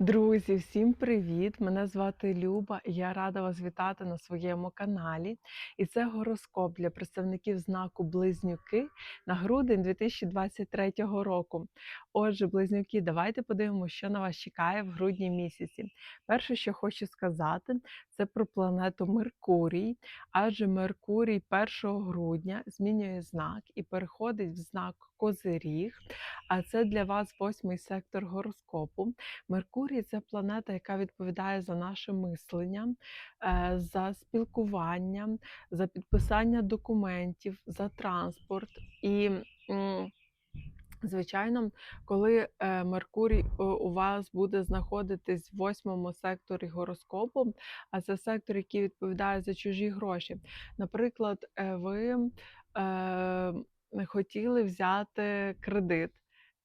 Друзі, всім привіт! Мене звати Люба, і я рада вас вітати на своєму каналі. І це гороскоп для представників знаку Близнюки на грудень 2023 року. Отже, близнюки, давайте подивимося, що на вас чекає в грудні місяці. Перше, що хочу сказати, це про планету Меркурій, адже Меркурій 1 грудня змінює знак і переходить в знак Козиріг. А це для вас восьмий сектор гороскопу. Меркурій це планета, яка відповідає за наше мислення, е, за спілкування, за підписання документів, за транспорт. І, звичайно, коли е, Меркурій е, у вас буде знаходитись в восьмому секторі гороскопу, а це сектор, який відповідає за чужі гроші. Наприклад, ви хотіли взяти кредит.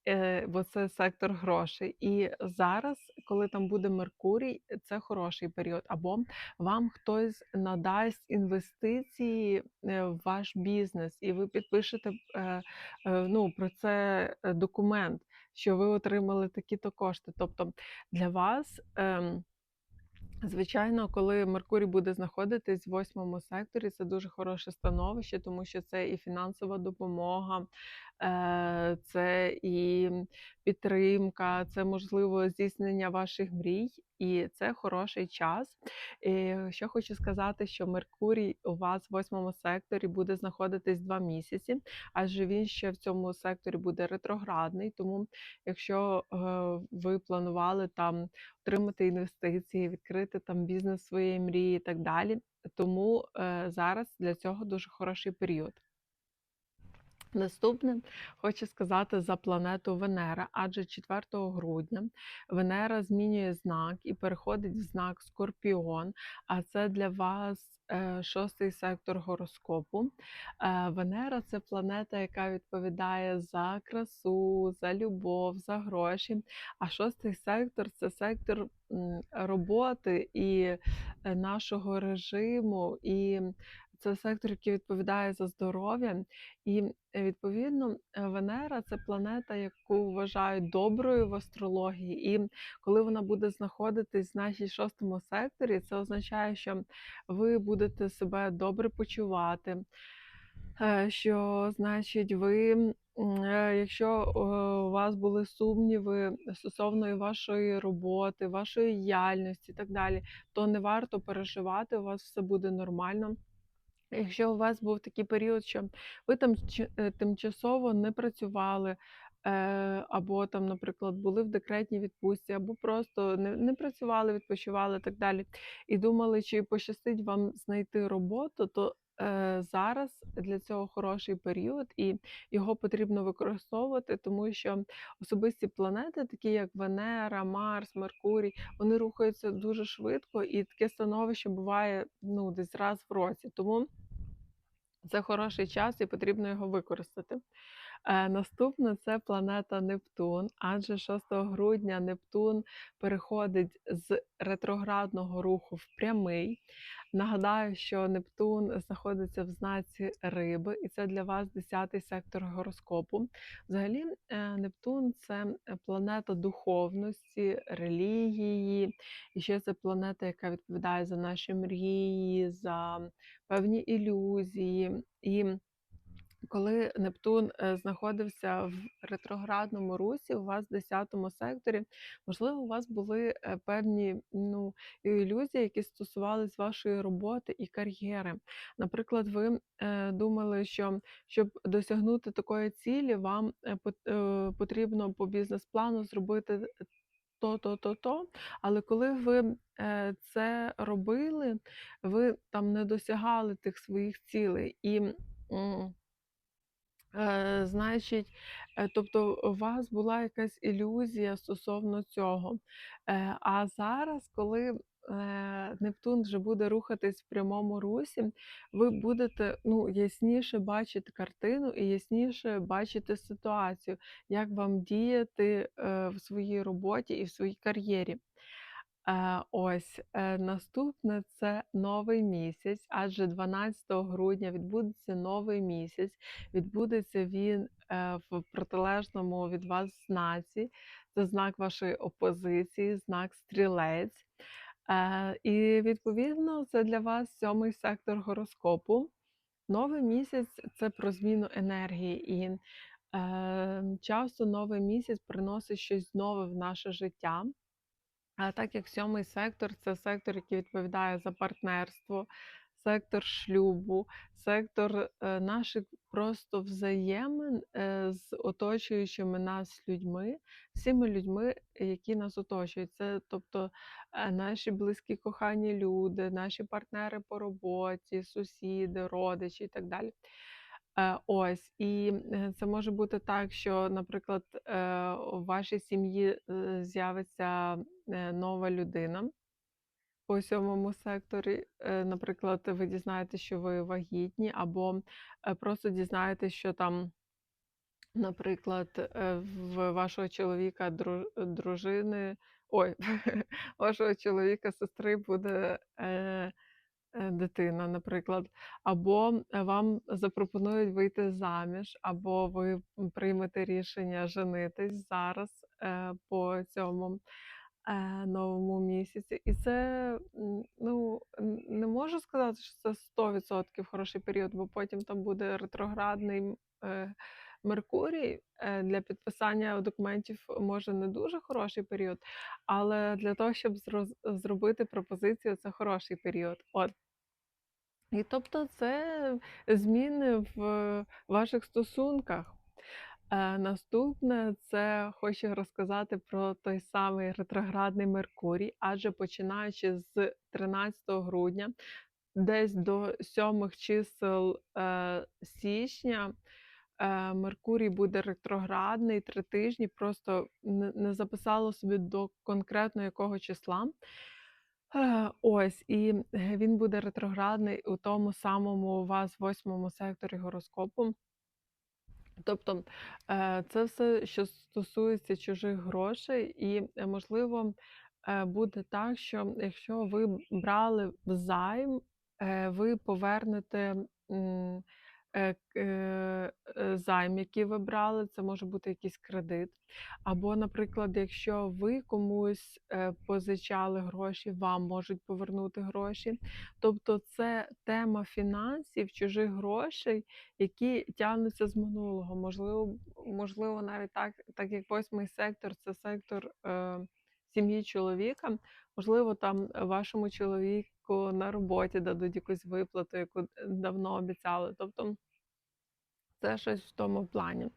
Е, бо це сектор грошей. І зараз, коли там буде Меркурій, це хороший період. Або вам хтось надасть інвестиції е, в ваш бізнес, і ви підпишете е, е, ну, про це документ, що ви отримали такі-то кошти. Тобто для вас. ем, Звичайно, коли Меркурій буде знаходитись в восьмому секторі, це дуже хороше становище, тому що це і фінансова допомога, е, це і підтримка, це можливо здійснення ваших мрій, і це хороший час. І що хочу сказати, що Меркурій у вас в восьмому секторі буде знаходитись два місяці, адже він ще в цьому секторі буде ретроградний. Тому, якщо е, ви планували там отримати інвестиції, відкрити там бізнес своєї мрії і так далі. Тому е, зараз для цього дуже хороший період. Наступне хочу сказати за планету Венера, адже 4 грудня Венера змінює знак і переходить в знак Скорпіон, а це для вас е, шостий сектор гороскопу. Е, Венера це планета, яка відповідає за красу, за любов, за гроші. А шостий сектор це сектор роботи і е, нашого режиму. і це сектор, який відповідає за здоров'я, і е, відповідно е, Венера це планета, яку вважають доброю в астрології. І коли вона буде знаходитись в нашій шостому секторі, це означає, що ви будете себе добре почувати. е, Що значить, ви, якщо у вас були сумніви стосовно вашої роботи, вашої діяльності і так далі, то не варто переживати, у вас все буде нормально. Якщо у вас був такий період, що ви там е, тимчасово не працювали, е, або там, наприклад, були в декретній відпустці, або просто не, не працювали, відпочивали і так далі, і думали, чи пощастить вам знайти роботу, то е, зараз для цього хороший період, і його потрібно використовувати, тому що особисті планети, такі як Венера, Марс, Меркурій, вони рухаються дуже швидко, і таке становище буває ну, десь раз в році. Тому це хороший час і потрібно його використати. Е, Наступне це планета Нептун, адже 6 грудня Нептун переходить з ретроградного руху в прямий. Нагадаю, що Нептун знаходиться в знаці риби, і це для вас 10-й сектор гороскопу. Взагалі, е, Нептун це планета духовності, релігії, і ще це планета, яка відповідає за наші мрії, за певні ілюзії. І коли Нептун е, знаходився в ретроградному русі, у вас в 10 секторі, можливо, у вас були е, певні ну, ілюзії, які стосувались вашої роботи і кар'єри. Наприклад, ви е, думали, що щоб досягнути такої цілі, вам пот- потрібно по бізнес-плану зробити то, то, то, то. Але коли ви це робили, ви там не досягали тих своїх цілей. І значить, е, тобто у вас була якась ілюзія стосовно цього. Е, а зараз, коли е, Нептун вже буде рухатись в прямому русі, ви будете ну, ясніше бачити картину і ясніше бачити ситуацію, як вам діяти е, в своїй роботі і в своїй кар'єрі. Е, ось, е, наступне це новий місяць, адже 12 грудня відбудеться новий місяць. Відбудеться він е, в протилежному від вас знаці. це знак вашої опозиції, знак стрілець. І відповідно це для вас сьомий сектор гороскопу. Новий місяць це про зміну енергії, і часто новий місяць приносить щось нове в наше життя. А так як сьомий сектор це сектор, який відповідає за партнерство, сектор шлюбу, сектор е, наших просто взаємин е, з оточуючими нас людьми, всіми людьми, які нас оточують. Це тобто е, наші близькі кохані люди, наші партнери по роботі, сусіди, родичі і так далі. Е, ось, і е, це може бути так, що, наприклад, е, у вашій сім'ї з'явиться нова людина по сьомому секторі. Наприклад, ви дізнаєтесь, що ви вагітні, або просто дізнаєтесь, що там, наприклад, в вашого чоловіка, дружини, ой, вашого чоловіка, сестри буде. Е, дитина, наприклад, або вам запропонують вийти заміж, або ви приймете рішення женитись зараз е, по цьому е, новому місяці. І це ну, не можу сказати, що це 100% хороший період, бо потім там буде ретроградний Меркурій для підписання документів може не дуже хороший період, але для того, щоб зробити пропозицію, це хороший період. От. І тобто це зміни в ваших стосунках. Е, наступне це хочу розказати про той самий ретроградний Меркурій, адже починаючи з 13 грудня, десь до сьомих чисел е, січня, е, Меркурій буде ретроградний три тижні, просто не, записало собі до конкретно якого числа. Е, Ось, і е, він буде ретроградний у тому самому у вас восьмому секторі гороскопу. Тобто е, це все, що стосується чужих грошей, і можливо буде так, що якщо ви брали взайм, ви повернете займ, який ви брали, це може бути якийсь кредит. Або, наприклад, якщо ви комусь е, позичали гроші, вам можуть повернути гроші. Тобто це тема фінансів, чужих грошей які тягнуться з минулого. Можливо, можливо, навіть так, так як восьмий сектор це сектор е, сім'ї чоловіка. Можливо, там вашому чоловіку на роботі дадуть якусь виплату, яку давно обіцяли. Тобто це щось в тому плані.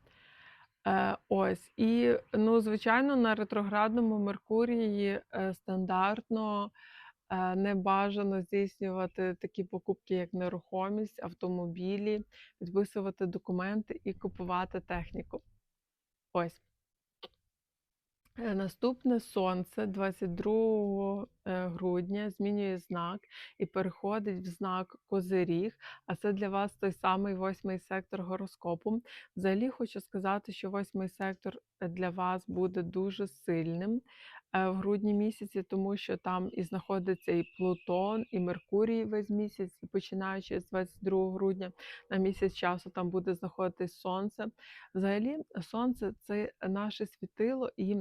Е, ось. І, ну, звичайно, на ретроградному Меркурії е, стандартно е, не бажано здійснювати такі покупки, як нерухомість, автомобілі, підписувати документи і купувати техніку. Ось. Е, Наступне сонце 22 е, грудня змінює знак і переходить в знак Козиріг, а це для вас той самий восьмий сектор гороскопу. Взагалі хочу сказати, що восьмий сектор е, для вас буде дуже сильним в грудні місяці, тому що там і знаходиться і Плутон, і Меркурій весь місяць, і починаючи з 22 грудня на місяць часу там буде знаходитись сонце. Взагалі, сонце це наше світило, і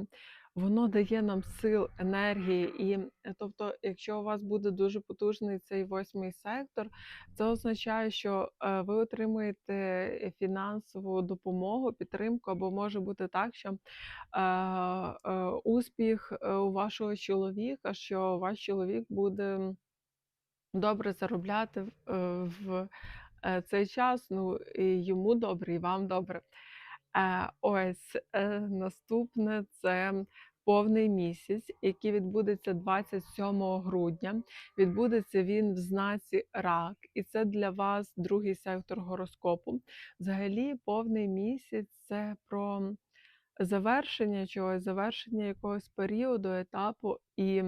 воно дає нам сил, енергії. І е, тобто, якщо у вас буде дуже потужний цей восьмий сектор, це означає, що е, ви отримуєте фінансову допомогу, підтримку, або може бути так, що е, е, успіх е, у вашого чоловіка, що ваш чоловік буде добре заробляти в, е, е, цей час. Ну і йому добре, і вам добре. Ось е, наступне це повний місяць, який відбудеться 27 грудня. Відбудеться він в знаці рак, і це для вас другий сектор гороскопу. Взагалі, повний місяць це про завершення чогось, завершення якогось періоду, етапу і.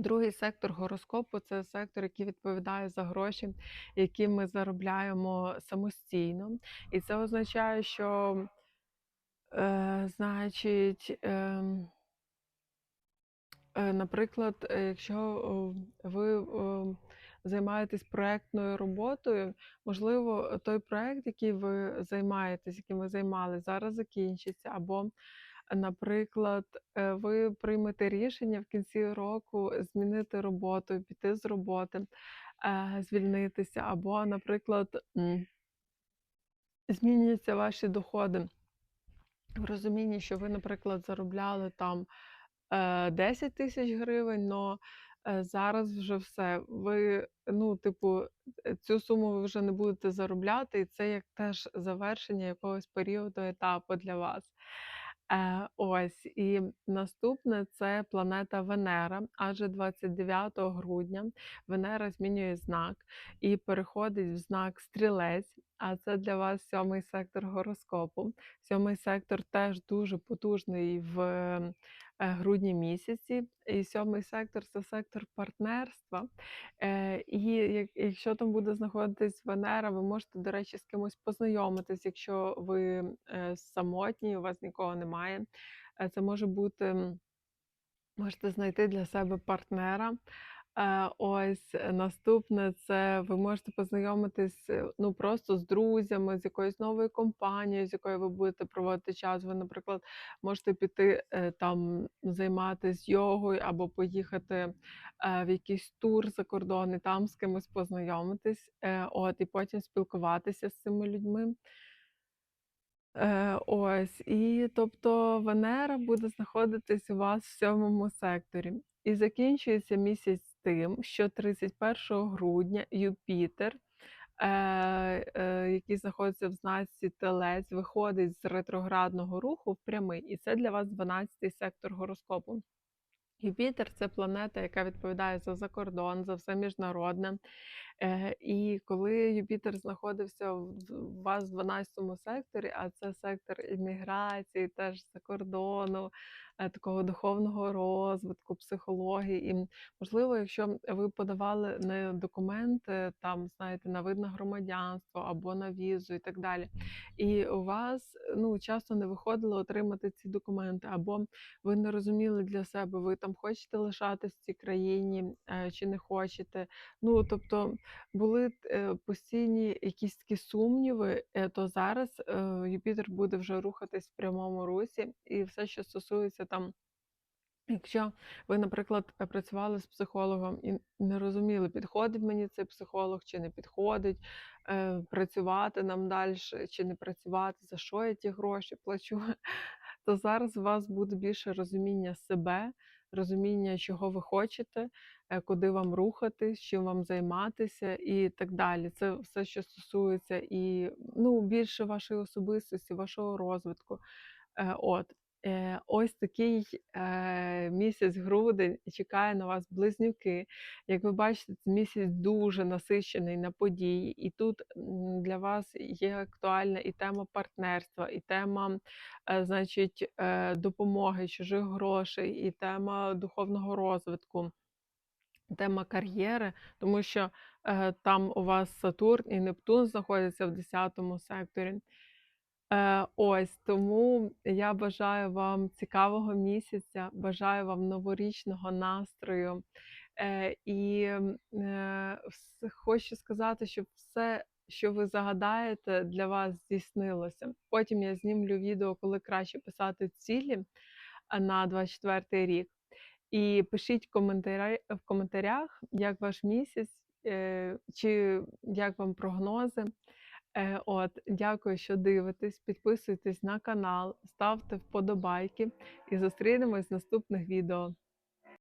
Другий сектор гороскопу це сектор, який відповідає за гроші, які ми заробляємо самостійно. І це означає, що, е, значить, ем, е, наприклад, е, якщо ви займаєтесь проектною роботою, можливо, той проект, який ви займаєтесь, яким ви займалися, зараз закінчиться, або наприклад, е, ви приймете рішення в кінці року змінити роботу, піти з роботи, е, звільнитися, або, наприклад, змінюються ваші доходи. В розумінні, що ви, наприклад, заробляли там, е, 10 тисяч гривень, но, е, зараз вже все. Ви, ну, типу, е, цю суму ви вже не будете заробляти, і це як теж завершення якогось періоду, етапу для вас. Е, ось, і наступне це планета Венера, адже 29 грудня Венера змінює знак і переходить в знак Стрілець, а це для вас сьомий сектор гороскопу. Сьомий сектор теж дуже потужний в, грудні місяці. І сьомий сектор це сектор партнерства. Е, і якщо там буде знаходитись Венера, ви можете, до речі, з кимось познайомитись, якщо ви, самотні, у вас нікого немає. Е, це може бути можете знайти для себе партнера. Е, ось, е, наступне це ви можете познайомитись, е, ну, просто з друзями, з якоюсь новою компанією, з якою ви будете проводити час. Ви, наприклад, можете піти, е, там займатись йогою або поїхати, е, в якийсь тур за кордон і там з кимось познайомитись, от, і потім спілкуватися з цими людьми. Ось, і тобто Венера буде знаходитись у вас в сьомому секторі. І закінчується місяць тим, що 31 грудня Юпітер, е, е, який знаходиться в знаці Телець, виходить з ретроградного руху в прямий, і це для вас 12-й сектор гороскопу. Юпітер це планета, яка відповідає за закордон, за все міжнародне. Е, і коли Юпітер знаходився в вас в 12 секторі, а це сектор імміграції, теж за кордону, такого духовного розвитку, психології. І, можливо, якщо ви подавали не документи, там, знаєте, на вид на громадянство або на візу і так далі, і у вас ну, часто не виходило отримати ці документи, або ви не розуміли для себе, ви там хочете лишатись в цій країні е, чи не хочете. Ну, тобто були е, постійні якісь такі сумніви, е, то зараз е, Юпітер буде вже рухатись в прямому русі, і все, що стосується там. Якщо ви, наприклад, е, працювали з психологом і не розуміли, підходить мені цей психолог чи не підходить, е, працювати нам далі чи не працювати, за що я ті гроші плачу, то зараз у вас буде більше розуміння себе, розуміння, чого ви хочете, е, куди вам рухатись, чим вам займатися і так далі. Це все, що стосується і ну, більше вашої особистості, вашого розвитку. От. Е, ось такий е, місяць грудень чекає на вас близнюки. Як ви бачите, це місяць дуже насичений на події, і тут для вас є актуальна і тема партнерства, і тема, е, значить, допомоги чужих грошей, і тема духовного розвитку. Тема кар'єри, тому що е, там у вас Сатурн і Нептун знаходяться в 10 секторі. Е, ось тому я бажаю вам цікавого місяця, бажаю вам новорічного настрою. Е, і е, хочу сказати, щоб все, що ви загадаєте, для вас здійснилося. Потім я знімлю відео, коли краще писати цілі на 24 рік. І пишіть коментарі в коментарях, як ваш місяць, чи як вам прогнози. Е, от, дякую, що дивитесь. Підписуйтесь на канал, ставте вподобайки і зустрінемось в наступних відео.